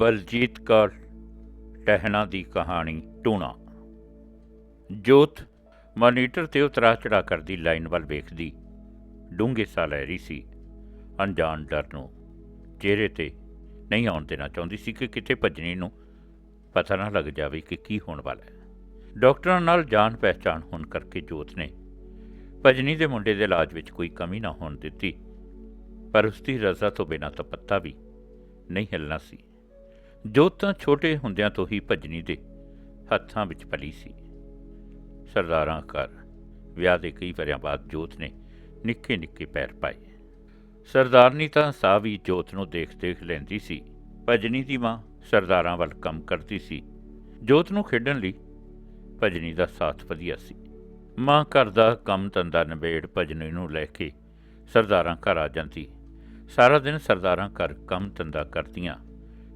ਬਲਜੀਤ ਕੌਰ, ਟਹਿਣਾ ਦੀ ਕਹਾਣੀ ਟੂਣਾ। ਜੋਤ ਮੋਨੀਟਰ ਤੇ ਉਤਰਾ ਚੜਾ ਕਰਦੀ ਲਾਈਨ ਵੱਲ ਵੇਖਦੀ, ਡੂੰਘੇ ਸਾਹ ਲੈ ਰਹੀ ਸੀ। ਅਣਜਾਣ ਡਰ ਨੂੰ ਚਿਹਰੇ ਤੇ ਨਹੀਂ ਆਉਣ ਦੇਣਾ ਚਾਹੁੰਦੀ ਸੀ ਕਿ ਕਿਤੇ ਭੱਜਣੀ ਨੂੰ ਪਤਾ ਨਾ ਲੱਗ ਜਾਵੇ ਕਿ ਕੀ ਹੋਣ ਵਾਲਾ ਹੈ। ਡਾਕਟਰਾਂ ਨਾਲ ਜਾਣ ਪਹਿਚਾਣ ਹੋਣ ਕਰਕੇ ਜੋਤ ਨੇ ਭਜਨੀ ਦੇ ਮੁੰਡੇ ਦੇ ਇਲਾਜ ਵਿੱਚ ਕੋਈ ਕਮੀ ਨਾ ਹੋਣ ਦਿੱਤੀ, ਪਰ ਉਸ ਦੀ ਰਜ਼ਾ ਤੋਂ ਬਿਨਾਂ ਤਾਂ ਪੱਤਾ ਵੀ ਨਹੀਂ ਹਿੱਲਣਾ ਸੀ। ਜੋਤ ਤਾਂ ਛੋਟੇ ਹੁੰਦਿਆਂ ਤੋਂ ਹੀ ਭਜਨੀ ਦੇ ਹੱਥਾਂ ਵਿੱਚ ਪਲੀ ਸੀ। ਸਰਦਾਰਾਂ ਘਰ ਵਿਆਹ ਦੇ ਕਈ ਵਰਿਆਂ ਬਾਅਦ ਜੋਤ ਨੇ ਨਿੱਕੇ ਨਿੱਕੇ ਪੈਰ ਪਾਏ। ਸਰਦਾਰਨੀ ਤਾਂ ਸਾ ਵੀ ਜੋਤ ਨੂੰ ਦੇਖ ਦੇਖ ਲੈਂਦੀ ਸੀ। ਭਜਨੀ ਦੀ ਮਾਂ ਸਰਦਾਰਾਂ ਵੱਲ ਕੰਮ ਕਰਦੀ ਸੀ। ਜੋਤ ਨੂੰ ਖੇਡਣ ਲਈ ਭਜਨੀ ਦਾ ਸਾਥ ਵਧੀਆ ਸੀ। ਮਾਂ ਘਰ ਦਾ ਕੰਮ ਧੰਦਾ ਨਿਬੇੜ ਭਜਨੀ ਨੂੰ ਲੈ ਕੇ ਸਰਦਾਰਾਂ ਘਰ ਆ ਜਾਂਦੀ। ਸਾਰਾ ਦਿਨ ਸਰਦਾਰਾਂ ਘਰ ਕੰਮ ਧੰਦਾ ਕਰਦੀਆਂ।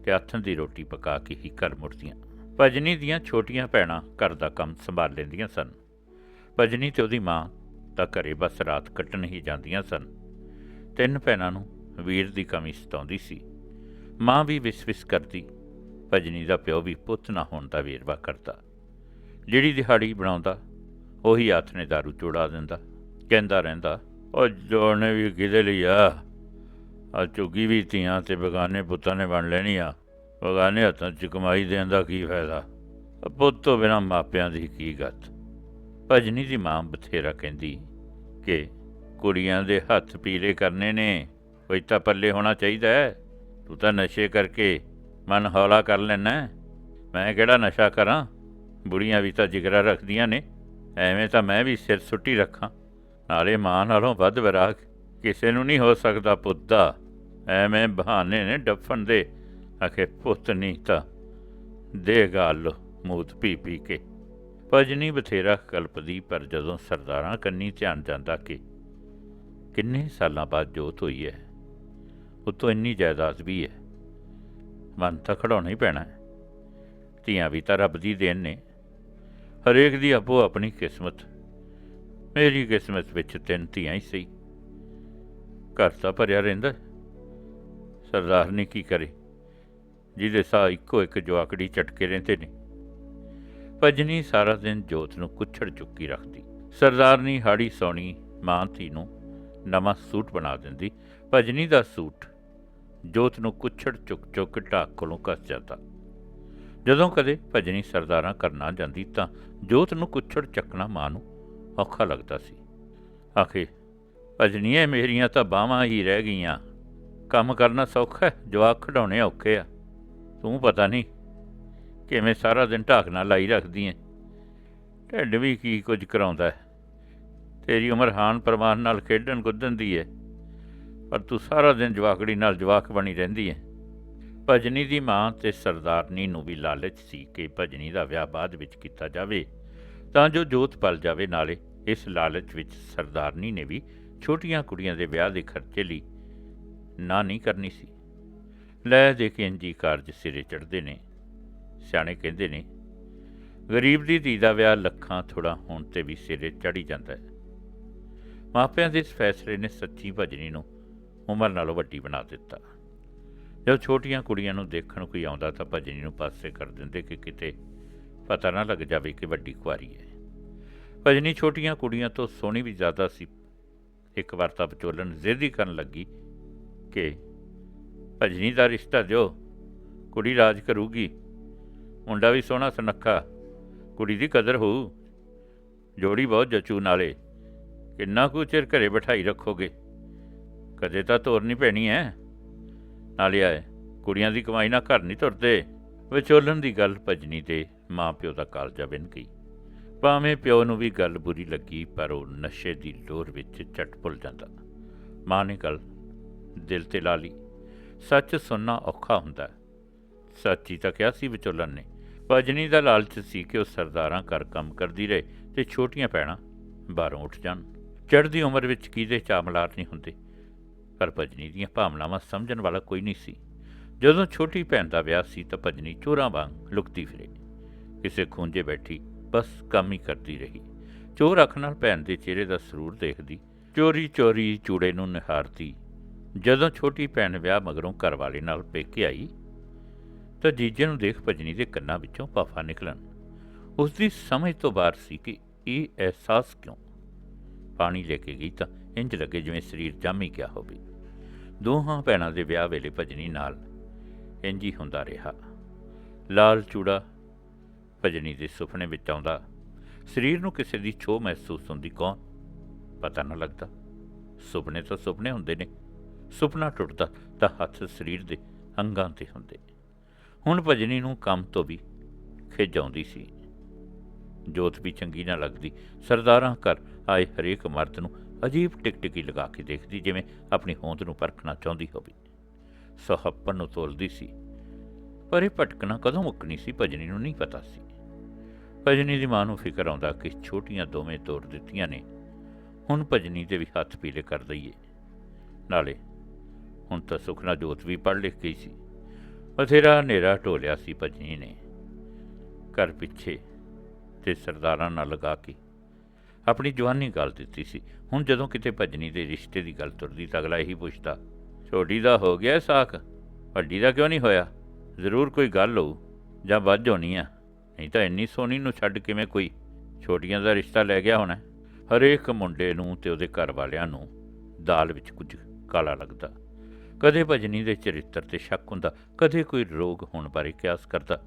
ਤੇ ਆਥਣ ਦੀ ਰੋਟੀ ਪਕਾ ਕੇ ਹੀ ਘਰ ਮੁੜਦੀਆਂ। ਭਜਨੀ ਦੀਆਂ ਛੋਟੀਆਂ ਭੈਣਾਂ ਘਰ ਦਾ ਕੰਮ ਸੰਭਾਲ ਲੈਂਦੀਆਂ ਸਨ। ਭਜਨੀ ਤੇ ਉਹਦੀ ਮਾਂ ਤਾਂ ਘਰੇ ਬਸ ਰਾਤ ਕੱਟਣ ਹੀ ਜਾਂਦੀਆਂ ਸਨ। ਤਿੰਨ ਭੈਣਾਂ ਨੂੰ ਵੀਰ ਦੀ ਕਮੀ ਸਤਾਉਂਦੀ ਸੀ। ਮਾਂ ਵੀ ਵਿਸਵਿਸ ਕਰਦੀ। ਭਜਨੀ ਦਾ ਪਿਓ ਵੀ ਪੁੱਤ ਨਾ ਹੋਣ ਦਾ ਵੇਰਵਾ ਕਰਦਾ। ਜਿਹੜੀ ਦਿਹਾੜੀ ਬਣਾਉਂਦਾ, ਉਹੀ ਹੱਥ ਨੇ ਦਾਰੂ ਚੋੜਾ ਦਿੰਦਾ। ਕਹਿੰਦਾ ਰਹਿੰਦਾ, ਉਹ ਜੋੜਨੇ ਵੀ ਕਿਹਦੇ ਲਈ ਆ? ਆ ਚੁੱਗੀ ਵੀ ਧੀਆਂ ਤੇ ਬਗਾਨੇ ਪੁੱਤਾਂ ਨੇ ਬਣ ਲੈਣੀ ਆ। ਬਗਾਨੇ ਹੱਥਾਂ 'ਚ ਕਮਾਈ ਦੇਣ ਦਾ ਕੀ ਫਾਇਦਾ? ਪੁੱਤ ਤੋਂ ਬਿਨਾਂ ਮਾਪਿਆਂ ਦੀ ਕੀ ਗੱਤ ਭਜਨੀ ਦੀ ਮਾਂ ਬਥੇਰਾ ਕਹਿੰਦੀ ਕਿ ਕੁੜੀਆਂ ਦੇ ਹੱਥ ਪੀਲੇ ਕਰਨੇ ਨੇ, ਕੋਈ ਤਾਂ ਪੱਲੇ ਹੋਣਾ ਚਾਹੀਦਾ ਹੈ। ਤੂੰ ਤਾਂ ਨਸ਼ੇ ਕਰਕੇ ਮਨ ਹੌਲਾ ਕਰ ਲੈਣਾ ਮੈਂ ਕਿਹੜਾ ਨਸ਼ਾ ਕਰਾਂ? ਬੁੜੀਆਂ ਵੀ ਤਾਂ ਜਿਗਰਾ ਰੱਖਦੀਆਂ ਨੇ। ਐਵੇਂ ਤਾਂ ਮੈਂ ਵੀ ਸਿਰ ਸੁੱਟੀ ਰੱਖਾਂ। ਨਾਲੇ ਮਾਂ ਨਾਲੋਂ ਵੱਧ ਵਿਰਾਗ ਕਿਸੇ ਨੂੰ ਨਹੀਂ ਹੋ ਸਕਦਾ ਪੁੱਤ ਦਾ। ਐਵੇਂ ਬਹਾਨੇ ਨੇ ਡੱਫਣ ਦੇ। ਆਖੇ, ਪੁੱਤ ਨਹੀਂ ਤਾਂ ਦੇ ਗੱਲ ਮੂਤ ਪੀ ਪੀ ਕੇ। ਭਜਨੀ ਬਥੇਰਾ ਕਲਪਦੀ, ਪਰ ਜਦੋਂ ਸਰਦਾਰਾਂ ਕੰਨੀ ਧਿਆਨ ਜਾਂਦਾ ਕਿ ਕਿੰਨੇ ਸਾਲਾਂ ਬਾਅਦ ਜੋਤ ਹੋਈ ਹੈ ਉਤੋਂ ਇੰਨੀ ਜਾਇਦਾਦ ਵੀ ਹੈ ਮਨ ਤਾਂ ਖੜਾਉਣਾ ਹੀ ਪੈਣਾ ਹੈ ਧੀਆਂ ਵੀ ਤਾਂ ਰੱਬ ਦੀ ਦੇਣ ਨੇ। ਹਰੇਕ ਦੀ ਆਪੋ ਆਪਣੀ ਕਿਸਮਤ। ਮੇਰੀ ਕਿਸਮਤ ਵਿੱਚ ਤਿੰਨ ਧੀਆਂ ਹੀ ਸਹੀ। ਘਰ ਤਾਂ ਭਰਿਆ ਰਹਿੰਦਾ ਸਰਦਾਰ ਨੇ ਕੀ ਕਰੇ? ਜਿਹਦੇ ਸਾਹ ਇੱਕੋ ਇੱਕ ਜਵਾਕੜੀ ਚਟਕੇ ਰਹਿੰਦੇ ਨੇ। ਭਜਨੀ ਸਾਰਾ ਦਿਨ ਜੋਤ ਨੂੰ ਕੁੱਛੜ ਚੁੱਕੀ ਰੱਖਦੀ। ਸਰਦਾਰਨੀ ਹਾੜੀ ਸੋਣੀ ਮਾਂ ਧੀ ਨੂੰ ਨਵਾਂ ਸੂਟ ਬਣਾ ਦਿੰਦੀ। ਭਜਨੀ ਦਾ ਸੂਟ ਜੋਤ ਨੂੰ ਕੁੱਛੜ ਚੁੱਕ ਚੁੱਕ ਢਾਕ ਕੋਲੋਂ ਕੱਸ ਜਾਂਦਾ। ਜਦੋਂ ਕਦੇ ਭਜਨੀ ਸਰਦਾਰਾਂ ਕਰਨਾ ਜਾਂਦੀ ਤਾਂ ਜੋਤ ਨੂੰ ਕੁੱਛੜ ਚੱਕਣਾ ਮਾਂ ਨੂੰ ਔਖਾ ਲੱਗਦਾ ਸੀ। ਆਖੇ, ਭਜਨੀਏ, ਮੇਰੀਆਂ ਤਾਂ ਬਾਹਾਂ ਹੀ ਰਹਿ ਗਈਆਂ। ਕੰਮ ਕਰਨਾ ਸੌਖਾ ਹੈ, ਜਵਾਕ ਖਡਾਉਣੇ ਔਖੇ ਆ। ਤੂੰ ਪਤਾ ਨਹੀਂ ਕਿਵੇਂ ਸਾਰਾ ਦਿਨ ਢਾਕ ਨਾਲ ਲਾਈ ਰੱਖਦੀ ਐ। ਢਿੱਡ ਵੀ ਕੀ ਕੁਝ ਕਰਾਉਂਦਾ ਹੈ। ਤੇਰੀ ਉਮਰ ਹਾਨ ਪ੍ਰਮਾਨ ਨਾਲ ਖੇਡਣ ਕੁੱਦਣ ਦੀ ਐ, ਪਰ ਤੂੰ ਸਾਰਾ ਦਿਨ ਜਵਾਕੜੀ ਨਾਲ ਜਵਾਕ ਬਣੀ ਰਹਿੰਦੀ ਐ। ਭਜਨੀ ਦੀ ਮਾਂ ਤੇ ਸਰਦਾਰਨੀ ਨੂੰ ਵੀ ਲਾਲਚ ਸੀ ਕਿ ਭਜਨੀ ਦਾ ਵਿਆਹ ਬਾਅਦ ਵਿੱਚ ਕੀਤਾ ਜਾਵੇ, ਤਾਂ ਜੋ ਜੋਤ ਪਲ ਜਾਵੇ ਨਾਲੇ ਇਸ ਲਾਲਚ ਵਿੱਚ ਸਰਦਾਰਨੀ ਨੇ ਵੀ ਛੋਟੀਆਂ ਕੁੜੀਆਂ ਦੇ ਵਿਆਹ ਦੇ ਖਰਚੇ ਲਈ ਨਾ ਨਹੀਂ ਕਰਨੀ ਸੀ। ਲੈ ਦੇ ਕੇ ਇੰਜੀ ਕਾਰਜ ਸਿਰੇ ਚੜਦੇ ਨੇ। ਸਿਆਣੇ ਕਹਿੰਦੇ ਨੇ, ਗਰੀਬ ਦੀ ਧੀ ਦਾ ਵਿਆਹ ਲੱਖਾਂ ਥੋੜਾ ਹੋਣ ਤੇ ਵੀ ਸਿਰੇ ਚੜੀ ਜਾਂਦਾ ਹੈ। ਮਾਪਿਆਂ ਦੇ ਇਸ ਫੈਸਲੇ ਨੇ ਸੱਚੀ ਭਜਨੀ ਨੂੰ ਉਮਰ ਨਾਲੋਂ ਵੱਡੀ ਬਣਾ ਦਿੱਤਾ। ਜਦ ਛੋਟੀਆਂ ਕੁੜੀਆਂ ਨੂੰ ਦੇਖਣ ਕੋਈ ਆਉਂਦਾ ਤਾਂ ਭਜਨੀ ਨੂੰ ਪਾਸੇ ਕਰ ਦਿੰਦੇ ਕਿ ਕਿਤੇ ਪਤਾ ਨਾ ਲੱਗ ਜਾਵੇ ਕਿ ਵੱਡੀ ਕੁਆਰੀ ਹੈ। ਭਜਨੀ ਛੋਟੀਆਂ ਕੁੜੀਆਂ ਤੋਂ ਸੋਹਣੀ ਵੀ ਜ਼ਿਆਦਾ ਸੀ। ਇੱਕ ਵਾਰ ਤਾਂ ਵਿਚੋਲਣ ਜ਼ਿੱਦੀ ਕਰਨ ਲੱਗੀ ਕੇ ਭਜਨੀ ਦਾ ਰਿਸ਼ਤਾ ਦਿਓ, ਕੁੜੀ ਰਾਜ ਕਰੂਗੀ। ਮੁੰਡਾ ਵੀ ਸੋਹਣਾ ਸੁਨੱਖਾ, ਕੁੜੀ ਦੀ ਕਦਰ ਹੋਊ। ਜੋੜੀ ਬਹੁਤ ਜਚੂ ਨਾਲੇ, ਕਿੰਨਾ ਕੁ ਚਿਰ ਘਰੇ ਬਿਠਾਈ ਰੱਖੋਗੇ? ਕਦੇ ਤਾਂ ਤੋਰਨੀ ਪੈਣੀ ਐ। ਨਾਲੇ ਆਏ, ਕੁੜੀਆਂ ਦੀ ਕਮਾਈ ਨਾਲ ਘਰ ਨਹੀਂ ਤੁਰਦੇ। ਵਿਚੋਲਣ ਦੀ ਗੱਲ ਭਜਨੀ ਤੇ ਮਾਂ ਪਿਓ ਦਾ ਕਾਲਜਾ ਬਿਨ ਗਈ। ਭਾਵੇਂ ਪਿਓ ਨੂੰ ਵੀ ਗੱਲ ਬੁਰੀ ਲੱਗੀ, ਪਰ ਉਹ ਨਸ਼ੇ ਦੀ ਲੋਰ ਵਿੱਚ ਝਟ ਭੁੱਲ ਜਾਂਦਾ। ਮਾਂ ਨੇ ਗੱਲ ਦਿਲ ਤੇ ਲਾ ਲਈ। ਸੱਚ ਸੁਣਨਾ ਔਖਾ ਹੁੰਦਾ ਸੱਚੀ ਤਾਂ ਕਿਹਾ ਸੀ ਵਿਚੋਲਨ ਨੇ, ਭਜਨੀ ਦਾ ਲਾਲਚ ਸੀ ਕਿ ਉਹ ਸਰਦਾਰਾਂ ਘਰ ਕੰਮ ਕਰਦੀ ਰਹੇ ਤੇ ਛੋਟੀਆਂ ਭੈਣਾਂ ਬਾਹਰੋਂ ਉੱਠ ਜਾਣ। ਚੜ੍ਹਦੀ ਉਮਰ ਵਿੱਚ ਕਿਹਦੇ ਚਾਮਲਾਰ ਨਹੀਂ ਹੁੰਦੇ। ਪਰ ਭਜਨੀ ਦੀਆਂ ਭਾਵਨਾਵਾਂ ਸਮਝਣ ਵਾਲਾ ਕੋਈ ਨਹੀਂ ਸੀ। ਜਦੋਂ ਛੋਟੀ ਭੈਣ ਦਾ ਵਿਆਹ ਸੀ ਤਾਂ ਭਜਨੀ ਚੋਰਾਂ ਵਾਂਗ ਲੁਕਦੀ ਫਿਰੇ। ਕਿਸੇ ਖੂੰਜੇ ਬੈਠੀ ਬਸ ਕੰਮ ਹੀ ਕਰਦੀ ਰਹੀ। ਚੋਰ ਅੱਖ ਨਾਲ ਭੈਣ ਦੇ ਚਿਹਰੇ ਦਾ ਸਰੂਰ ਦੇਖਦੀ ਚੋਰੀ ਚੋਰੀ ਚੂੜੇ ਨੂੰ ਨਿਹਾਰਦੀ ਜਦੋਂ ਛੋਟੀ ਭੈਣ ਵਿਆਹ ਮਗਰੋਂ ਘਰ ਵਾਲੇ ਨਾਲ ਪੇਕੇ ਆਈ, ਤਾਂ ਜੀਜੇ ਨੂੰ ਦੇਖ ਭਜਨੀ ਦੇ ਕੰਨਾਂ ਵਿੱਚੋਂ ਪਾਫਾ ਨਿਕਲਣ। ਉਸ ਦੀ ਸਮਝ ਤੋਂ ਬਾਹਰ ਸੀ ਕਿ ਇਹ ਅਹਿਸਾਸ ਕਿਉਂ? ਪਾਣੀ ਲੈ ਕੇ ਗਈ ਤਾਂ ਇੰਜ ਲੱਗੇ ਜਿਵੇਂ ਸਰੀਰ ਜਾਮੀ ਹੀ ਗਿਆ ਹੋਵੇ। ਦੋਹਾਂ ਭੈਣਾਂ ਦੇ ਵਿਆਹ ਵੇਲੇ ਭਜਨੀ ਨਾਲ ਇੰਜ ਹੀ ਹੁੰਦਾ ਰਿਹਾ। ਲਾਲ ਚੂੜਾ ਭਜਨੀ ਦੇ ਸੁਪਨੇ ਵਿੱਚ ਆਉਂਦਾ, ਸਰੀਰ ਨੂੰ ਕਿਸੇ ਦੀ ਛੋਹ ਮਹਿਸੂਸ ਹੁੰਦੀ ਕੌਣ? ਪਤਾ ਨਾ ਲੱਗਦਾ। ਸੁਪਨੇ ਤਾਂ ਸੁਪਨੇ ਹੁੰਦੇ ਨੇ। ਸੁਪਨਾ ਟੁੱਟਦਾ ਤਾਂ ਹੱਥ ਸਰੀਰ ਦੇ ਅੰਗਾਂ ਤੇ ਹੁੰਦੇ। ਹੁਣ ਭਜਨੀ ਨੂੰ ਕੰਮ ਤੋਂ ਵੀ ਖਿਝ ਆਉਂਦੀ ਸੀ। ਜੋਤ ਵੀ ਚੰਗੀ ਨਾ ਲੱਗਦੀ। ਸਰਦਾਰਾਂ ਘਰ ਆਏ ਹਰੇਕ ਮਰਦ ਨੂੰ ਅਜੀਬ ਟਿਕਟਿਕੀ ਲਗਾ ਕੇ ਦੇਖਦੀ, ਜਿਵੇਂ ਆਪਣੀ ਹੋਂਦ ਨੂੰ ਪਰਖਣਾ ਚਾਹੁੰਦੀ ਹੋਵੇ। ਸੁਹੱਪਨ ਨੂੰ ਤੋਲਦੀ ਸੀ। ਪਰ ਇਹ ਭਟਕਣਾ ਕਦੋਂ ਮੁੱਕਣੀ ਸੀ, ਭਜਨੀ ਨੂੰ ਨਹੀਂ ਪਤਾ ਸੀ। ਭਜਨੀ ਦੀ ਮਾਂ ਨੂੰ ਫਿਕਰ ਆਉਂਦਾ ਕਿ ਛੋਟੀਆਂ ਦੋਵੇਂ ਤੋੜ ਦਿੱਤੀਆਂ ਨੇ। ਹੁਣ ਭਜਨੀ ਦੇ ਵੀ ਹੱਥ ਪੀਲੇ ਕਰ ਦਈਏ। ਨਾਲੇ ਹੁਣ ਤਾਂ ਸੁਖਨਾ ਜੋਤ ਵੀ ਪੜ੍ਹ ਲਿਖ ਗਈ ਸੀ। ਬਥੇਰਾ ਹਨੇਰਾ ਢੋਲਿਆ ਸੀ ਭਜਨੀ ਨੇ। ਘਰ ਪਿੱਛੇ ਤੇ ਸਰਦਾਰਾਂ ਨਾਲ ਲਗਾ ਕੇ ਆਪਣੀ ਜਵਾਨੀ ਗੱਲ ਦਿੱਤੀ ਸੀ। ਹੁਣ ਜਦੋਂ ਕਿਤੇ ਭਜਨੀ ਦੇ ਰਿਸ਼ਤੇ ਦੀ ਗੱਲ ਤੁਰਦੀ ਤਾਂ ਅਗਲਾ ਇਹੀ ਪੁੱਛਦਾ ਛੋਟੀ ਦਾ ਹੋ ਗਿਆ ਸਾਖ? ਵੱਡੀ ਦਾ ਕਿਉਂ ਨਹੀਂ ਹੋਇਆ? ਜ਼ਰੂਰ ਕੋਈ ਗੱਲ ਹੋਊ, ਜਾਂ ਵੱਧ ਹੋਣੀ ਆ। ਨਹੀਂ ਤਾਂ ਇੰਨੀ ਸੋਹਣੀ ਨੂੰ ਛੱਡ ਕਿਵੇਂ ਕੋਈ ਛੋਟੀਆਂ ਦਾ ਰਿਸ਼ਤਾ ਲੈ ਗਿਆ ਹੋਣਾ? ਹਰੇਕ ਮੁੰਡੇ ਨੂੰ ਤੇ ਉਹਦੇ ਘਰ ਵਾਲਿਆਂ ਨੂੰ ਦਾਲ ਵਿੱਚ ਕੁਝ ਕਾਲਾ ਲੱਗਦਾ। ਕਦੇ ਭਜਨੀ ਦੇ ਚਰਿੱਤਰ ਤੇ ਸ਼ੱਕ ਹੁੰਦਾ, ਕਦੇ ਕੋਈ ਰੋਗ ਹੋਣ ਬਾਰੇ ਕਿਆਸ ਕਰਦਾ।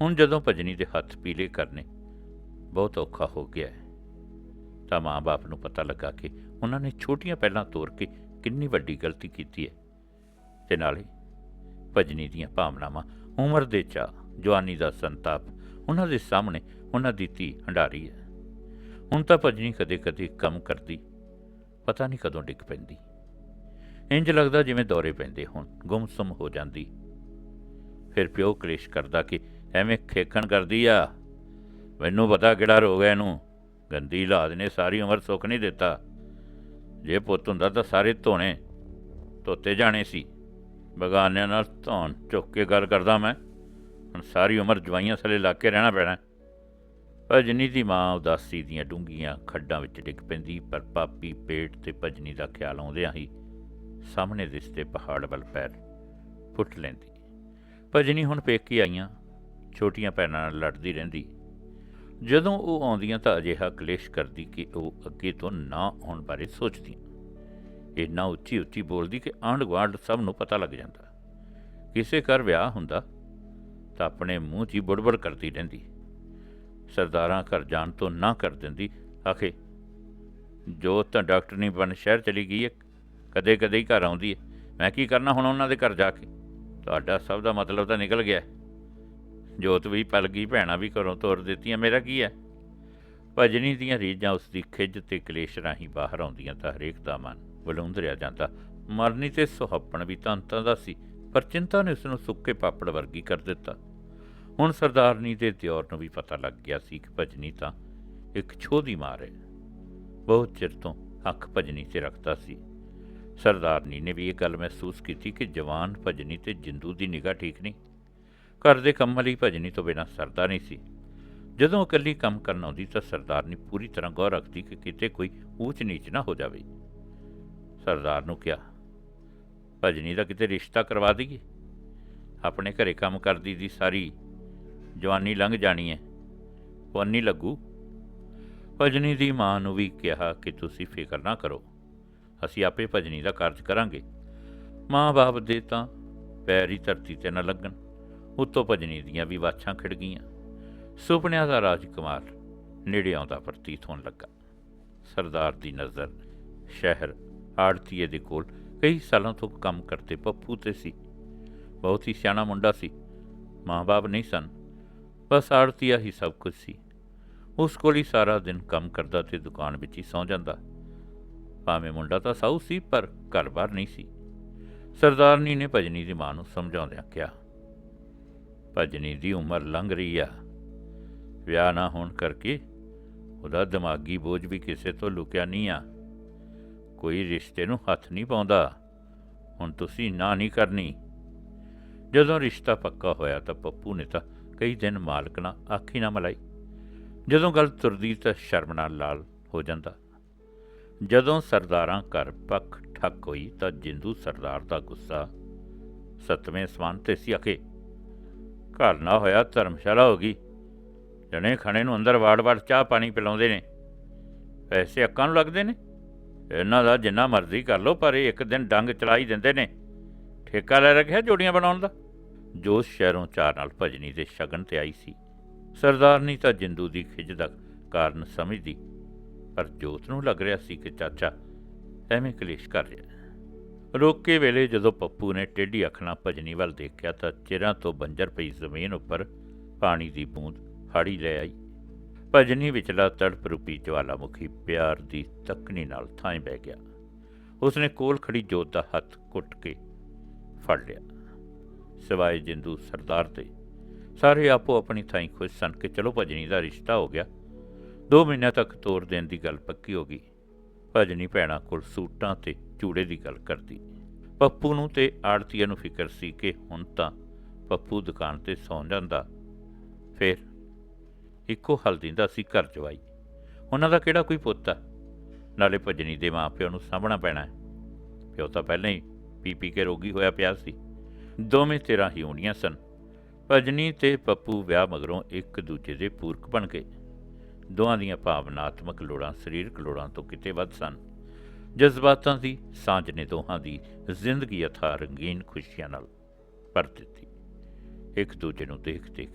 ਹੁਣ ਜਦੋਂ ਭਜਨੀ ਦੇ ਹੱਥ ਪੀਲੇ ਕਰਨੇ, ਬਹੁਤ ਔਖਾ ਹੋ ਗਿਆ ਹੈ। ਤਾਂ ਮਾਂ-ਬਾਪ ਨੂੰ ਪਤਾ ਲੱਗਾ ਕਿ ਉਹਨਾਂ ਨੇ ਛੋਟੀਆਂ ਪਹਿਲਾਂ ਤੋਰ ਕੇ ਕਿੰਨੀ ਵੱਡੀ ਗਲਤੀ ਕੀਤੀ ਹੈ। ਤੇ ਨਾਲੇ ਭਜਨੀ ਦੀਆਂ ਭਾਵਨਾਵਾਂ, ਉਮਰ ਦੇ ਚਾ ਜਵਾਨੀ ਦਾ ਸੰਤਾਪ, ਉਹਨਾਂ ਦੇ ਸਾਹਮਣੇ ਉਹਨਾਂ ਦੀ ਧੀ ਹੰਡਾਰੀ ਹੈ। ਹੁਣ ਤਾਂ ਭਜਨੀ ਕਦੇ-ਕਦੇ ਕੰਮ ਕਰਦੀ, ਪਤਾ ਨਹੀਂ ਕਦੋਂ ਡਿੱਗ ਪੈਂਦੀ। ਇੰਜ ਲੱਗਦਾ ਜਿਵੇਂ ਦੌਰੇ ਪੈਂਦੇ ਹੋਣ, ਗੁੰਮਸੁੰਮ ਹੋ ਜਾਂਦੀ। ਫਿਰ ਪਿਓ ਕਲੇਸ਼ ਕਰਦਾ ਕਿ ਐਵੇਂ ਖੇਖਣ ਕਰਦੀ ਆ। ਮੈਨੂੰ ਪਤਾ ਕਿਹੜਾ ਰੋਗ ਹੈ ਇਹਨੂੰ। ਗੰਦੀ ਲਾਦ ਨੇ ਸਾਰੀ ਉਮਰ ਸੁੱਖ ਨਹੀਂ ਦਿੱਤਾ। ਜੇ ਪੁੱਤ ਹੁੰਦਾ ਤਾਂ ਸਾਰੇ ਧੋਣੇ, ਧੋਤੇ ਜਾਣੇ ਸੀ। ਬਗਾਨਿਆਂ ਨਾਲ ਧੌਣ ਚੁੱਕ ਕੇ ਗੱਲ ਕਰਦਾ ਮੈਂ। ਹੁਣ ਸਾਰੀ ਉਮਰ ਜਵਾਈਆਂ ਥੱਲੇ ਲੱਗ ਕੇ ਰਹਿਣਾ ਪੈਣਾ। ਭਜਨੀ ਦੀ ਮਾਂ ਉਦਾਸੀ ਦੀਆਂ ਡੂੰਘੀਆਂ ਖੱਡਾਂ ਵਿੱਚ ਡਿੱਗ ਪੈਂਦੀ, ਪਰ ਪਾਪੀ ਪੇਟ ਤੇ ਭਜਨੀ ਦਾ ਖਿਆਲ ਆਉਂਦਿਆਂ ਹੀ ਸਾਹਮਣੇ ਦਿਸਦੇ ਪਹਾੜ ਵੱਲ ਪੈਰ ਫੁੱਟ ਲੈਂਦੀ। ਭਜਨੀ ਹੁਣ ਪੇਕੀ ਆਈਆਂ, ਛੋਟੀਆਂ ਭੈਣਾਂ ਨਾਲ ਲੜਦੀ ਰਹਿੰਦੀ। ਜਦੋਂ ਉਹ ਆਉਂਦੀਆਂ ਤਾਂ ਅਜਿਹਾ ਕਲੇਸ਼ ਕਰਦੀ ਕਿ ਉਹ ਅੱਗੇ ਤੋਂ ਨਾ ਆਉਣ ਬਾਰੇ ਸੋਚਦੀ ਇੰਨਾ ਉੱਚੀ ਉੱਚੀ ਬੋਲਦੀ ਕਿ ਆਂਢ ਗੁਆਂਢ ਸਭ ਨੂੰ ਪਤਾ ਲੱਗ ਜਾਂਦਾ। ਕਿਸੇ ਘਰ ਵਿਆਹ ਹੁੰਦਾ ਤਾਂ ਆਪਣੇ ਮੂੰਹ 'ਚ ਹੀ ਬੁੜਬੁੜ ਕਰਦੀ ਰਹਿੰਦੀ। ਸਰਦਾਰਾਂ ਘਰ ਜਾਣ ਤੋਂ ਨਾ ਕਰ ਦਿੰਦੀ। ਆਖੇ ਜੋ ਤਾਂ ਡਾਕਟਰ ਨਹੀਂ ਬਣ ਸ਼ਹਿਰ ਚਲੀ ਗਈ ਹੈ। ਕਦੇ ਕਦੇ ਹੀ ਘਰ ਆਉਂਦੀ ਹੈ। ਮੈਂ ਕੀ ਕਰਨਾ ਹੁਣ ਉਹਨਾਂ ਦੇ ਘਰ ਜਾ ਕੇ? ਤੁਹਾਡਾ ਸਭ ਦਾ ਮਤਲਬ ਤਾਂ ਨਿਕਲ ਗਿਆ। ਜੋਤ ਵੀ ਪਲ ਗਈ, ਭੈਣਾ ਵੀ ਘਰੋਂ ਤੋਰ ਦਿੱਤੀਆਂ। ਮੇਰਾ ਕੀ ਹੈ? ਭਜਨੀ ਦੀਆਂ ਰੀਝਾਂ ਉਸ ਦੀ ਖਿੱਜ ਤੇ ਕਲੇਸ਼ ਰਾਹੀਂ ਬਾਹਰ ਆਉਂਦੀਆਂ ਤਾਂ ਹਰੇਕ ਦਾ ਮਨ ਬਲੂੰਦਰਿਆ ਜਾਂਦਾ। ਮਰਨੀ ਤੇ ਸੁਹੱਪਣ ਵੀ ਤੰਤਾਂ ਦਾ ਸੀ, ਪਰ ਚਿੰਤਾ ਨੇ ਉਸ ਨੂੰ ਸੁੱਕੇ ਪਾਪੜ ਵਰਗੀ ਕਰ ਦਿੱਤਾ। ਹੁਣ ਸਰਦਾਰਨੀ ਦੇ ਦਿਓਰ ਨੂੰ ਵੀ ਪਤਾ ਲੱਗ ਗਿਆ ਸੀ ਕਿ ਭਜਨੀ ਤਾਂ ਇੱਕ ਛੋਹ ਦੀ ਮਾਰ ਹੈ ਬਹੁਤ ਚਿਰ ਤੋਂ ਅੱਖ ਭਜਨੀ ਤੇ ਰੱਖਦਾ ਸੀ। ਸਰਦਾਰਨੀ ਨੇ ਵੀ ਇਹ ਗੱਲ ਮਹਿਸੂਸ ਕੀਤੀ ਕਿ ਜਵਾਨ ਭਜਨੀ ਤੇ ਜਿੰਦੂ ਦੀ ਨਿਗਾਹ ਠੀਕ ਨਹੀਂ। ਘਰ ਦੇ ਕੰਮਾਂ ਲਈ ਭਜਨੀ ਤੋਂ ਬਿਨਾਂ ਸਰਦਾ ਨਹੀਂ ਸੀ। ਜਦੋਂ ਇਕੱਲੀ ਕੰਮ ਕਰਨ ਆਉਂਦੀ ਤਾਂ ਸਰਦਾਰਨੀ ਪੂਰੀ ਤਰ੍ਹਾਂ ਗੌਰ ਰੱਖਦੀ ਕਿ ਕਿਤੇ ਕੋਈ ਊਚ ਨੀਚ ਨਾ ਹੋ ਜਾਵੇ। ਸਰਦਾਰ ਨੂੰ ਕਿਹਾ, ਭਜਨੀ ਦਾ ਕਿਤੇ ਰਿਸ਼ਤਾ ਕਰਵਾ ਦਈਏ? ਆਪਣੇ ਘਰੇ ਕੰਮ ਕਰਦੀ ਦੀ ਸਾਰੀ ਜਵਾਨੀ ਲੰਘ ਜਾਣੀ ਹੈ। ਉਹ ਲੱਗੂ? ਭਜਨੀ ਦੀ ਮਾਂ ਨੂੰ ਵੀ ਕਿਹਾ ਕਿ ਤੁਸੀਂ ਫਿਕਰ ਨਾ ਕਰੋ। ਅਸੀਂ ਆਪੇ ਭਜਨੀ ਦਾ ਕਾਰਜ ਕਰਾਂਗੇ। ਮਾਂ-ਬਾਪ ਦੇ ਤਾਂ ਪੈਰ ਹੀ ਧਰਤੀ ਤੇ ਨਾ ਲੱਗਣ। ਉੱਤੋਂ ਭਜਨੀ ਦੀਆਂ ਵੀ ਵਾਛਾਂ ਖਿੜ ਗਈਆਂ। ਸੁਪਨਿਆਂ ਦਾ ਰਾਜਕੁਮਾਰ ਨੇੜੇ ਆਉਂਦਾ ਪ੍ਰਤੀਤ ਹੋਣ ਲੱਗਾ। ਸਰਦਾਰ ਦੀ ਨਜ਼ਰ ਸ਼ਹਿਰ ਆੜਤੀਏ ਦੇ ਕੋਲ ਕਈ ਸਾਲਾਂ ਤੋਂ ਕੰਮ ਕਰਦੇ ਪੱਪੂ ਤੇ ਸੀ। ਬਹੁਤ ਹੀ ਸਿਆਣਾ ਮੁੰਡਾ ਸੀ। ਮਾਂ-ਬਾਪ ਨਹੀਂ ਸਨ। ਬਸ ਆੜਤੀਆ ਹੀ ਸਭ ਕੁਝ ਸੀ। ਉਸ ਕੋਲ ਹੀ ਸਾਰਾ ਦਿਨ ਕੰਮ ਕਰਦਾ ਤੇ ਦੁਕਾਨ ਵਿੱਚ ਹੀ ਸੌਂ ਜਾਂਦਾ। ਭਾਵੇਂ ਮੁੰਡਾ ਤਾਂ ਸਾਊ ਸੀ, ਪਰ ਘਰ-ਬਾਰ ਨਹੀਂ ਸੀ। ਸਰਦਾਰਨੀ ਨੇ ਭਜਨੀ ਦੀ ਮਾਂ ਨੂੰ ਸਮਝਾਉਂਦਿਆਂ ਕਿਹਾ, ਭਜਨੀ ਦੀ ਉਮਰ ਲੰਘ ਰਹੀ ਆ। ਵਿਆਹ ਨਾ ਹੋਣ ਕਰਕੇ ਉਹਦਾ ਦਿਮਾਗੀ ਬੋਝ ਵੀ ਕਿਸੇ ਤੋਂ ਲੁਕਿਆ ਨਹੀਂ ਆ। ਕੋਈ ਰਿਸ਼ਤੇ ਨੂੰ ਹੱਥ ਨਹੀਂ ਪਾਉਂਦਾ। ਹੁਣ ਤੁਸੀਂ ਨਾ ਨਹੀਂ ਕਰਨੀ। ਜਦੋਂ ਰਿਸ਼ਤਾ ਪੱਕਾ ਹੋਇਆ ਤਾਂ ਪੱਪੂ ਨੇ ਤਾਂ ਕਈ ਦਿਨ ਮਾਲਕ ਨਾਲ ਆਖੀ ਨਾ ਮਲਾਈ। ਜਦੋਂ ਗੱਲ ਤੁਰਦੀ ਤਾਂ ਸ਼ਰਮ ਨਾਲ ਲਾਲ ਹੋ ਜਾਂਦਾ। ਜਦੋਂ ਸਰਦਾਰਾਂ ਘਰ ਪੱਖ ਠੱਕ ਹੋਈ ਤਾਂ ਜਿੰਦੂ ਸਰਦਾਰ ਦਾ ਗੁੱਸਾ ਸਤਵੇਂ ਸਮਾਨ ਤੇ ਸੀ ਅਖੇ ਘਰ ਨਾ ਹੋਇਆ ਧਰਮਸ਼ਾਲਾ ਹੋ ਗਈ। ਜਣੇ ਖਣੇ ਨੂੰ ਅੰਦਰ ਵਾੜ-ਵਾੜ ਚਾਹ ਪਾਣੀ ਪਿਲਾਉਂਦੇ ਨੇ। ਪੈਸੇ ਅੱਕਾਂ ਨੂੰ ਲੱਗਦੇ ਨੇ। ਇਹਨਾਂ ਦਾ ਜਿੰਨਾ ਮਰਜ਼ੀ ਕਰ ਲਓ, ਪਰ ਇਹ ਇੱਕ ਦਿਨ ਡੰਗ ਚਲਾ ਹੀ ਦਿੰਦੇ ਨੇ। ਠੇਕਾ ਲੈ ਰੱਖਿਆ ਜੋੜੀਆਂ ਬਣਾਉਣ ਦਾ? ਜੋਸ਼ ਸ਼ਹਿਰੋਂ ਚਾਰ ਨਾਲ ਭਜਨੀ ਦੇ ਸ਼ਗਨ ਤੇ ਆਈ ਸੀ। ਸਰਦਾਰਨੀ ਤਾਂ ਜਿੰਦੂ ਦੀ ਖਿੱਚ ਦਾ ਕਾਰਨ ਸਮਝਦੀ ਪਰ ਜੋਤ ਨੂੰ ਲੱਗ ਰਿਹਾ ਸੀ ਕਿ ਚਾਚਾ ਐਵੇਂ ਕਲੇਸ਼ ਕਰ ਰਿਹਾ ਰੋਕੇ ਵੇਲੇ ਜਦੋਂ ਪੱਪੂ ਨੇ ਟੇਢੀ ਅੱਖ ਨਾਲ ਭਜਨੀ ਵੱਲ ਦੇਖਿਆ ਤਾਂ ਚਿਰਾਂ ਤੋਂ ਬੰਜਰ ਪਈ ਜ਼ਮੀਨ ਉੱਪਰ ਪਾਣੀ ਦੀ ਬੂੰਦ ਹਾੜੀ ਲੈ ਆਈ। ਭਜਨੀ ਵਿਚਲਾ ਤੜਪ ਰੂਪੀ ਜਵਾਲਾਮੁਖੀ ਪਿਆਰ ਦੀ ਤੱਕਣੀ ਨਾਲ ਥਾਂ ਬਹਿ ਗਿਆ। ਉਸਨੇ ਕੋਲ ਖੜੀ ਜੋਤ ਦਾ ਹੱਥ ਕੁੱਟ ਕੇ ਫੜ ਲਿਆ। ਸਿਵਾਏ ਜਿੰਦੂ ਸਰਦਾਰ ਤੇ ਸਾਰੇ ਆਪੋ ਆਪਣੀ ਥਾਂ ਖੁਸ਼ ਸਨ ਕਿ ਚਲੋ ਭਜਨੀ ਦਾ ਰਿਸ਼ਤਾ ਹੋ ਗਿਆ। ਦੋ ਮਹੀਨਿਆਂ ਤੱਕ ਤੋਰ ਦੇਣ ਦੀ ਗੱਲ ਪੱਕੀ ਹੋ ਗਈ। ਭਜਨੀ ਭੈਣਾਂ ਕੋਲ ਸੂਟਾਂ ਤੇ ਚੂੜੇ ਦੀ ਗੱਲ ਕਰਦੀ। ਪੱਪੂ ਨੂੰ ਤੇ ਆੜਤੀਆਂ ਨੂੰ ਫਿਕਰ ਸੀ ਕਿ ਹੁਣ ਤਾਂ ਪੱਪੂ ਦੁਕਾਨ ਤੇ ਸੌਂ ਜਾਂਦਾ। ਫਿਰ ਇੱਕੋ ਹੱਲ ਦਿੰਦਾ ਸੀ ਘਰ ਜਵਾਈ। ਉਹਨਾਂ ਦਾ ਕਿਹੜਾ ਕੋਈ ਪੁੱਤ ਆ? ਨਾਲੇ ਭਜਨੀ ਦੇ ਮਾਪਿਆਂ ਨੂੰ ਸਾਂਭਣਾ ਪੈਣਾ ਹੈ। ਪਿਓ ਤਾਂ ਪਹਿਲਾਂ ਹੀ ਪੀ ਪੀ ਕੇ ਰੋਗੀ ਹੋਇਆ ਪਿਆ ਸੀ। ਦੋਵੇਂ ਤੇਰਾਂ ਹੀ ਹੋਣੀਆਂ ਸਨ। ਭਜਨੀ ਤੇ ਪੱਪੂ ਵਿਆਹ ਮਗਰੋਂ ਇੱਕ ਦੂਜੇ ਦੇ ਪੂਰਕ ਬਣ ਗਏ। ਦੋਹਾਂ ਦੀਆਂ ਭਾਵਨਾਤਮਕ ਲੋੜਾਂ ਸਰੀਰਕ ਲੋੜਾਂ ਤੋਂ ਕਿਤੇ ਵੱਧ ਸਨ। ਜਜ਼ਬਾਤਾਂ ਦੀ ਸਾਂਝ ਨੇ ਦੋਹਾਂ ਦੀ ਜ਼ਿੰਦਗੀ ਅਥਾ ਰੰਗੀਨ ਖੁਸ਼ੀਆਂ ਨਾਲ ਭਰ ਦਿੱਤੀ। ਇੱਕ ਦੂਜੇ ਨੂੰ ਦੇਖ ਦੇਖ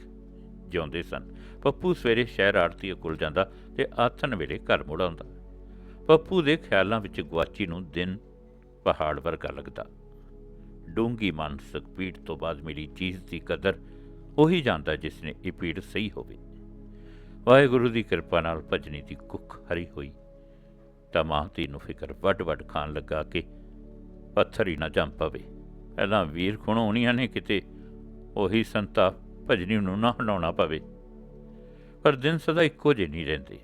ਜਿਉਂਦੇ ਸਨ। ਪੱਪੂ ਸਵੇਰੇ ਸ਼ਹਿਰ ਆੜਤੀ ਕੋਲ ਜਾਂਦਾ ਤੇ ਆਥਣ ਵੇਲੇ ਘਰ ਮੁੜ ਆਉਂਦਾ। ਪੱਪੂ ਦੇ ਖਿਆਲਾਂ ਵਿੱਚ ਗਵਾਚੀ ਨੂੰ ਦਿਨ ਪਹਾੜ ਵਰਗਾ ਲੱਗਦਾ। ਡੂੰਗੀ ਮਾਨਸਿਕ ਪੀੜ ਤੋਂ ਬਾਅਦ ਮਿਲੀ ਚੀਜ਼ ਦੀ ਕਦਰ ਉਹੀ ਜਾਣਦਾ ਜਿਸ ਨੇ ਇਹ ਪੀੜ ਸਹੀ ਹੋਵੇ। ਵਾਹਿਗੁਰੂ ਦੀ ਕਿਰਪਾ ਨਾਲ ਭਜਨੀ ਦੀ ਕੁੱਖ ਹਰੀ ਹੋਈ। ਤਾਂ ਮਾਂ ਧੀ ਨੂੰ ਫਿਕਰ ਵੱਡ-ਵੱਡ ਖਾਣ ਲੱਗਾ ਕਿ ਪੱਥਰ ਹੀ ਨਾ ਜੰਮ ਪਵੇ। ਪਹਿਲਾਂ ਵੀਰ ਖੁਣ ਹੋਣੀਆਂ ਨੇ ਕਿਤੇ, ਉਹੀ ਸੰਤਾ ਭਜਨੀ ਨੂੰ ਨਾ ਹਟਾਉਣਾ ਪਵੇ। ਪਰ ਦਿਨ ਸਦਾ ਇੱਕੋ ਜਿਹੇ ਨਹੀਂ ਰਹਿੰਦੇ।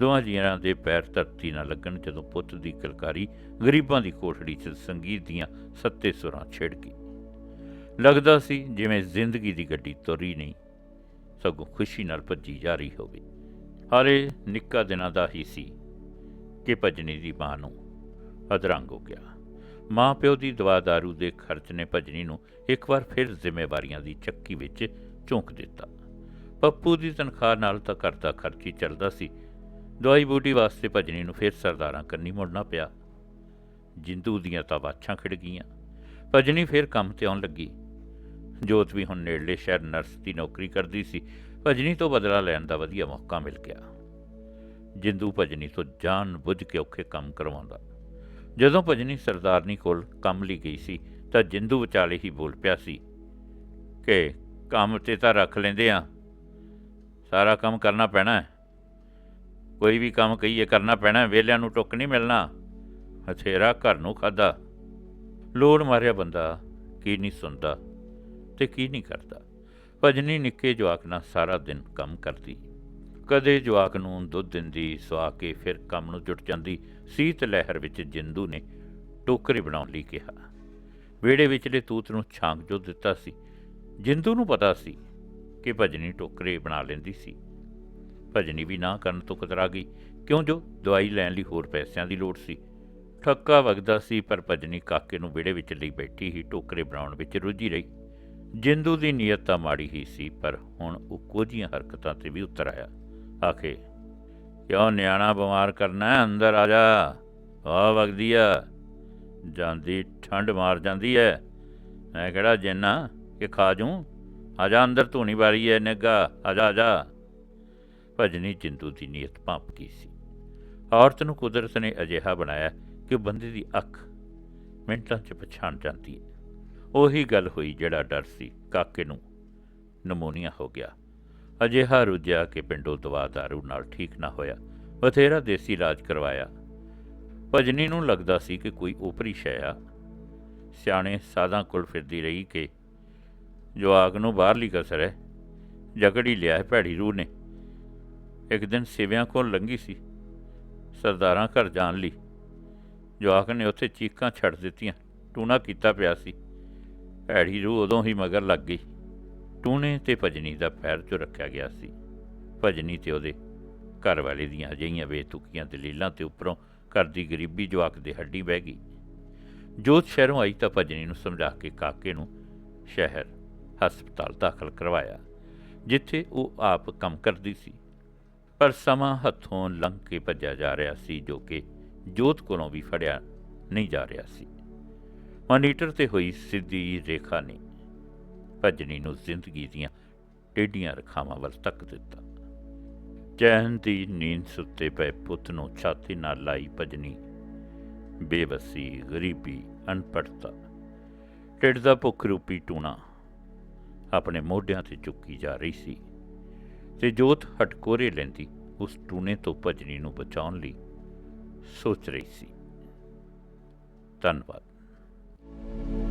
ਦੋਵਾਂ ਜੀਆਂ ਦੇ ਪੈਰ ਧਰਤੀ ਨਾਲ ਲੱਗਣ ਜਦੋਂ ਪੁੱਤ ਦੀ ਕਲਕਾਰੀ ਗਰੀਬਾਂ ਦੀ ਕੋਠੜੀ 'ਚ ਸੰਗੀਤ ਦੀਆਂ ਸੱਤੇ ਸੁਰਾਂ ਛੇੜ ਗਈ ਲੱਗਦਾ ਸੀ ਜਿਵੇਂ ਜ਼ਿੰਦਗੀ ਦੀ ਗੱਡੀ ਤੁਰੀ ਨਹੀਂ। ਸਗੋਂ ਖੁਸ਼ੀ ਨਾਲ ਭੱਜੀ ਜਾ ਰਹੀ ਹੋਵੇ। ਹਾਲੇ ਨਿੱਕਾ ਦਿਨਾਂ ਦਾ ਹੀ ਸੀ ਕਿ ਭਜਨੀ ਦੀ ਮਾਂ ਨੂੰ ਅਧਰੰਗ ਹੋ ਗਿਆ। ਮਾਂ ਪਿਓ ਦੀ ਦਵਾ ਦਾਰੂ ਦੇ ਖਰਚ ਨੇ ਭਜਨੀ ਨੂੰ ਇੱਕ ਵਾਰ ਫਿਰ ਜ਼ਿੰਮੇਵਾਰੀਆਂ ਦੀ ਚੱਕੀ ਵਿੱਚ ਝੋਂਕ ਦਿੱਤਾ। ਪੱਪੂ ਦੀ ਤਨਖਾਹ ਨਾਲ ਤਾਂ ਘਰ ਦਾ ਖਰਚ ਹੀ ਚੱਲਦਾ ਸੀ। ਦਵਾਈ ਬੂਟੀ ਵਾਸਤੇ ਭਜਨੀ ਨੂੰ ਫਿਰ ਸਰਦਾਰਾਂ ਕੰਨੀ ਮੁੜਨਾ ਪਿਆ। ਜਿੰਦੂ ਦੀਆਂ ਤਾਂ ਵਾਛਾਂ ਖਿੜ ਗਈਆਂ। ਭਜਨੀ ਫਿਰ ਕੰਮ ਤੇ ਆਉਣ ਲੱਗੀ। ਜੋਤ ਵੀ ਹੁਣ ਨੇੜਲੇ ਸ਼ਹਿਰ ਨਰਸ ਦੀ ਨੌਕਰੀ ਕਰਦੀ ਸੀ। ਭਜਨੀ ਤੋਂ ਬਦਲਾ ਲੈਣ ਦਾ ਵਧੀਆ ਮੌਕਾ ਮਿਲ ਗਿਆ। ਜਿੰਦੂ ਭਜਨੀ ਤੋਂ ਜਾਣ ਬੁੱਝ ਕੇ ਔਖੇ ਕੰਮ ਕਰਵਾਉਂਦਾ। ਜਦੋਂ ਭਜਨੀ ਸਰਦਾਰਨੀ ਕੋਲ ਕੰਮ ਲਈ ਗਈ ਸੀ, ਤਾਂ ਜਿੰਦੂ ਵਿਚਾਲੇ ਹੀ ਬੋਲ ਪਿਆ ਸੀ, ਕਿ ਕੰਮ ਤੇ ਤਾਂ ਰੱਖ ਲੈਂਦੇ ਆ। ਸਾਰਾ ਕੰਮ ਕਰਨਾ ਪੈਣਾ ਹੈ। ਕੋਈ ਵੀ ਕੰਮ ਕਹੀਏ ਕਰਨਾ ਪੈਣਾ ਵੇਲਿਆਂ ਨੂੰ ਟੁੱਕ ਨਹੀਂ ਮਿਲਣਾ। ਹਥੇਰਾ ਘਰ ਨੂੰ ਖਾਦਾ ਲੋੜ ਮਾਰਿਆ ਬੰਦਾ ਕੀ ਨਹੀਂ ਸੁਣਦਾ। ਤੇ ਕੀ ਨਹੀਂ ਕਰਦਾ? ਭਜਨੀ ਨਿੱਕੇ ਜਵਾਕ ਨਾਲ ਸਾਰਾ ਦਿਨ ਕੰਮ ਕਰਦੀ। ਕਦੇ ਜਵਾਕ ਨੂੰ ਦੁੱਧ ਦਿੰਦੀ ਸਵਾ ਕੇ ਫਿਰ ਕੰਮ ਨੂੰ ਜੁਟ ਜਾਂਦੀ। ਸੀਤ ਲਹਿਰ ਵਿੱਚ ਜਿੰਦੂ ਨੇ ਟੋਕਰੀ ਬਣਾਉਣ ਲਈ ਕਿਹਾ। ਵਿਹੜੇ ਵਿਚਲੇ ਤੂਤ ਨੂੰ ਛਾਂਕ ਜੋ ਦਿੱਤਾ ਸੀ। ਜਿੰਦੂ ਨੂੰ ਪਤਾ ਸੀ ਕਿ ਭਜਨੀ ਟੋਕਰੇ ਬਣਾ ਲੈਂਦੀ ਸੀ। ਭਜਨੀ ਵੀ ਨਾ ਕਰਨ ਤੋਂ ਕਤਰਾ ਗਈ। ਕਿਉਂ ਜੋ ਦਵਾਈ ਲੈਣ ਲਈ ਹੋਰ ਪੈਸਿਆਂ ਦੀ ਲੋੜ ਸੀ। ਠੱਕਾ ਵਗਦਾ ਸੀ, ਪਰ ਭਜਨੀ ਕਾਕੇ ਨੂੰ ਵਿਹੜੇ ਵਿੱਚ ਲਈ ਬੈਠੀ ਹੀ ਟੋਕਰੇ ਬਣਾਉਣ ਵਿੱਚ ਰੁੱਝੀ ਰਹੀ। ਜਿੰਦੂ ਦੀ ਨੀਅਤ ਤਾਂ ਮਾੜੀ ਹੀ ਸੀ, ਪਰ ਹੁਣ ਉਹ ਕੋਝੀਆਂ ਹਰਕਤਾਂ ਤੇ ਵੀ ਉਤਰ ਆਇਆ। ਆਖੇ, ਕਿਉਂ ਨਿਆਣਾ ਬਿਮਾਰ ਕਰਨਾ ਅੰਦਰ ਆ ਜਾ। ਆ ਵਗਦੀ ਆ। ਜਾਂਦੀ ਠੰਡ ਮਾਰ ਜਾਂਦੀ ਐ। ਮੈਂ ਕਿਹੜਾ ਜਿੰਨਾ ਕਿ ਖਾ ਜੂੰ? ਆ ਜਾ ਅੰਦਰ, ਧੂਣੀ ਵਾਰੀ ਐ ਨਿੱਗਾ ਆ ਜਾ ਆ ਜਾ। ਭਜਨੀ ਜਿੰਦੂ ਦੀ ਨੀਅਤ ਭਾਂਪ ਕੀ ਸੀ। ਔਰਤ ਨੂੰ ਕੁਦਰਤ ਨੇ ਅਜਿਹਾ ਬਣਾਇਆ ਕਿ ਬੰਦੇ ਦੀ ਅੱਖ ਮਿੰਟਾਂ 'ਚ ਪਛਾਣ ਜਾਂਦੀ ਹੈ ਉਹੀ ਗੱਲ ਹੋਈ ਜਿਹੜਾ ਡਰ ਸੀ, ਕਾਕੇ ਨੂੰ। ਨਮੋਨੀਆ ਹੋ ਗਿਆ। ਅਜਿਹਾ ਰੁੱਝਿਆ ਕਿ ਪਿੰਡੋਂ ਦਵਾ ਦਾਰੂ ਨਾਲ ਠੀਕ ਨਾ ਹੋਇਆ, ਬਥੇਰਾ ਦੇਸੀ ਇਲਾਜ ਕਰਵਾਇਆ। ਭਜਨੀ ਨੂੰ ਲੱਗਦਾ ਸੀ ਕਿ ਕੋਈ ਉਪਰੀ ਸ਼ੈ ਆ। ਸਿਆਣੇ ਸਾਧਾਂ ਕੋਲ ਫਿਰਦੀ ਰਹੀ ਕਿ, ਜਵਾਕ ਨੂੰ ਬਾਹਰਲੀ ਕਸਰ ਹੈ ਜਕੜੀ ਲਿਆ ਭੈੜੀ ਰੂਹ ਨੇ। ਇੱਕ ਦਿਨ ਸਿਵਿਆਂ ਕੋਲ ਲੰਗੀ ਸੀ, ਸਰਦਾਰਾਂ ਘਰ ਜਾਣ ਲਈ। ਜਵਾਕ ਨੇ ਉੱਥੇ ਚੀਕਾਂ ਛੱਡ ਦਿੱਤੀਆਂ, ਟੂਣਾ ਕੀਤਾ ਪਿਆ ਸੀ। ਭੈੜੀ ਰੂਹ ਉਦੋਂ ਹੀ ਮਗਰ ਲੱਗ ਗਈ। ਟੂਣੇ ਤੇ ਭਜਨੀ ਦਾ ਪੈਰ ਚੋਂ ਰੱਖਿਆ ਗਿਆ ਸੀ। ਭਜਨੀ ਤੇ ਉਹਦੇ ਘਰ ਵਾਲੇ ਦੀਆਂ ਅਜਿਹੀਆਂ ਬੇਤੁਕੀਆਂ ਦਲੀਲਾਂ ਤੇ ਉੱਪਰੋਂ ਘਰ ਦੀ ਗਰੀਬੀ ਜਵਾਕ ਦੇ ਹੱਡੀ ਬਹਿ ਗਈ। ਜੋਤ ਸ਼ਹਿਰੋਂ ਆਈ ਤਾਂ ਭਜਨੀ ਨੂੰ ਸਮਝਾ ਕੇ ਕਾਕੇ ਨੂੰ ਸ਼ਹਿਰ ਹਸਪਤਾਲ ਦਾਖਲ ਕਰਵਾਇਆ, ਜਿੱਥੇ ਉਹ ਆਪ ਕੰਮ ਕਰਦੀ ਸੀ। ਪਰ ਸਮਾਂ ਹੱਥੋਂ ਲੰਘ ਕੇ ਭੱਜਿਆ ਜਾ ਰਿਹਾ ਸੀ, ਜੋ ਕਿ ਜੋਤ ਕੋਲੋਂ ਵੀ ਫੜਿਆ ਨਹੀਂ ਜਾ ਰਿਹਾ ਸੀ। ਮੋਨੀਟਰ ਤੇ ਹੋਈ ਸਿੱਧੀ ਰੇਖਾ ਨੇ ਭਜਨੀ ਨੂੰ ਜ਼ਿੰਦਗੀ ਦੀਆਂ ਟੇਢੀਆਂ ਰਖਾਵਾਂ ਵੱਲ ਤੱਕ ਦਿੱਤਾ। ਚੈਨ ਦੀ ਨੀਂਦ ਸੁੱਤੇ ਪਏ ਪੁੱਤ ਨੂੰ ਛਾਤੀ ਨਾਲ ਲਾਈ ਭਜਨੀ। ਬੇਵਸੀ, ਗਰੀਬੀ ਅਨਪੜਤਾ ਢਿੱਡ ਦਾ ਭੁੱਖ ਰੂਪੀ ਟੂਣਾ ਆਪਣੇ ਮੋਢਿਆਂ ਤੇ ਚੁੱਕੀ ਜਾ ਰਹੀ ਸੀ ਤੇ ਜੋਤ ਹਟਕੋਰੇ ਲੈਂਦੀ ਉਸ ਟੂਣੇ ਤੋਂ ਭਜਨੀ ਨੂੰ ਬਚਾਉਣ ਲਈ ਸੋਚ ਰਹੀ ਸੀ। ਧੰਨਵਾਦ। thank you